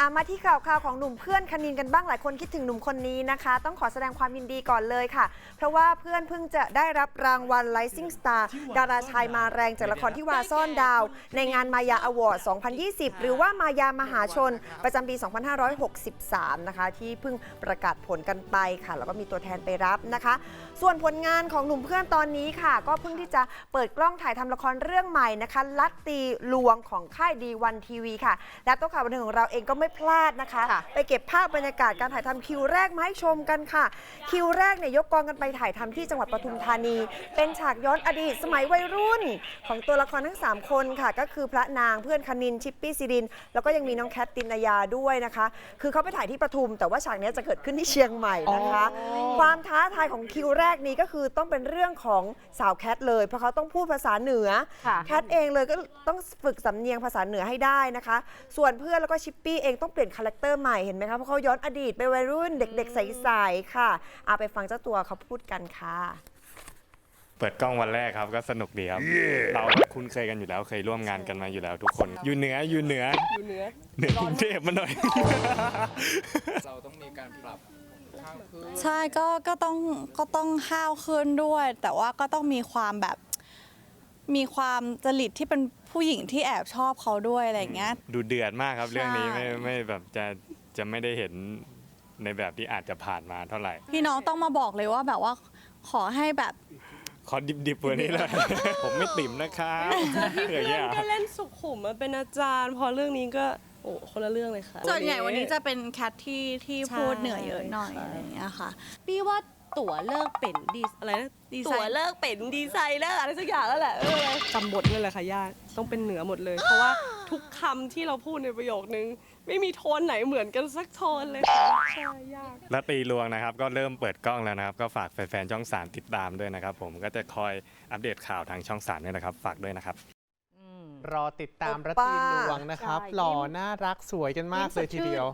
อะมาที่ข่าวข่าวของหนุ่มเพื่อนคณินกันบ้างหลายคนคิดถึงหนุ่มคนนี้นะคะ ต้องขอแสดงความยินดีก่อนเลยค่ะ เพราะว่าเพื่อนเพิ่งจะได้รับรางวัล Rising Star ดาราชายมาแรงจากละครที่วาซ่อนดาว ในงานมายาอวอร์ด 2020 หรือว่ามายามหาชน ประจำปี 2563 นะคะ ที่เพิ่งประกาศผลกันไปค่ะ แล้วก็มีตัวแทนไปรับนะคะ ส่วนผลงานของหนุ่มเพื่อนตอนนี้ค่ะ ก็เพิ่งที่จะเปิดกล้องถ่ายทำละครเรื่องใหม่นะคะลัตตีลวงของค่ายดีวันทีวีค่ะ และโต๊ะข่าวบันเทิงของเราเองก็ไม่พลาดนะคะค่ะไปเก็บภาพบรรยากาศการถ่ายทำคิวแรกมาให้ชมกันค่ะ คิวแรกเนี่ยยกกองกันไปถ่ายทำที่จังหวัดปทุมธานี เป็นฉากย้อนอดีตสมัยวัยรุ่น ของตัวละครทั้ง 3 คนค่ะ ก็คือพระนางเพื่อนคณินชิปปี้ซิริน แล้วก็ยังมีน้องแคทตินายาด้วยนะคะ คือเขาไปถ่ายที่ปทุม แต่ว่าฉากเนี้ยจะเกิดขึ้นที่เชียงใหม่นะคะ ความท้าทายของคิวแรกนี้ก็คือต้องเป็นเรื่องของสาวแคทเลย เพราะเขาต้องพูดภาษาเหนือค่ะแคทเองเลยก็ต้องฝึกสำเนียงภาษาเหนือให้ได้นะคะ ส่วนเพื่อนแล้วก็ชิปปี้เองต้องเปลี่ยนคาแรคเตอร์ใหม่เห็นไหมคะเพราะเขาย้อนอดีตไปวัยรุ่นเด็ก ๆ ใสๆค่ะเอาไปฟังเจ้าตัวเขาพูดกันค่ะ เปิดกล้องวันแรกครับก็สนุกดีครับ เราก็คุ้นเคยกันอยู่แล้วเคยร่วมงานกันมาอยู่แล้วทุกคน อยู่เหนืออยู่เหนืออยู่เหนือเหนือกรุงเทพมาหน่อย เราต้องมีการปรับข้าวคือใช่ก็ก็ต้องก็ต้องห้าวขึ้นด้วย แต่ว่าก็ต้องมีความแบบ มีความจริตที่เป็นผู้หญิงที่แอบชอบเขาด้วยอะไรอย่างเงี้ย ดูเดือดมากครับเรื่องนี้ใช่ ไม่ไม่แบบจะจะไม่ได้เห็นในแบบที่อาจจะผ่านมาเท่าไหร่ พี่น้องต้องมาบอกเลยว่าแบบว่าขอให้แบบ ขอดิบๆกว่านี้เลย ผมไม่ติ่มนะครับอย่างเงี้ยก็เล่นสุขุมมาเป็นอาจารย์ พอเรื่องนี้ก็ โอ้คนละเรื่องเลยค่ะ ส่วนใหญ่วันนี้จะเป็นแคทที่ที่ใช่พูดเหนือเยอะหน่อยค่ะอะไรอย่างเงี้ยค่ะ พี่ว่าตั๋วเลิกเป็นดีอะไรนะดีไซน์ ตั๋วเลิกเป็นดีไซเนอร์อะไรสักอย่างแล้วแหละเออจำบทนี่แหละค่ะยากต้องเป็นเหนือหมดเลย เพราะว่าทุกคำที่เราพูดในประโยคนึง ไม่มีโทนไหนเหมือนกันสักโทนเลยค่ะใช่ยาก และตีลวงนะครับ ก็เริ่มเปิดกล้องแล้วนะครับ ก็ฝากแฟนๆช่องสามติดตามด้วยนะครับ ผมก็จะคอยอัปเดตข่าวทางช่องสามด้วยนะครับ ฝากด้วยนะครับอืม รอติดตามโอรัตป้าตีลวงนะครับใช่หล่อยิ้มน่ารักสวยกันมากเลยทีเดียว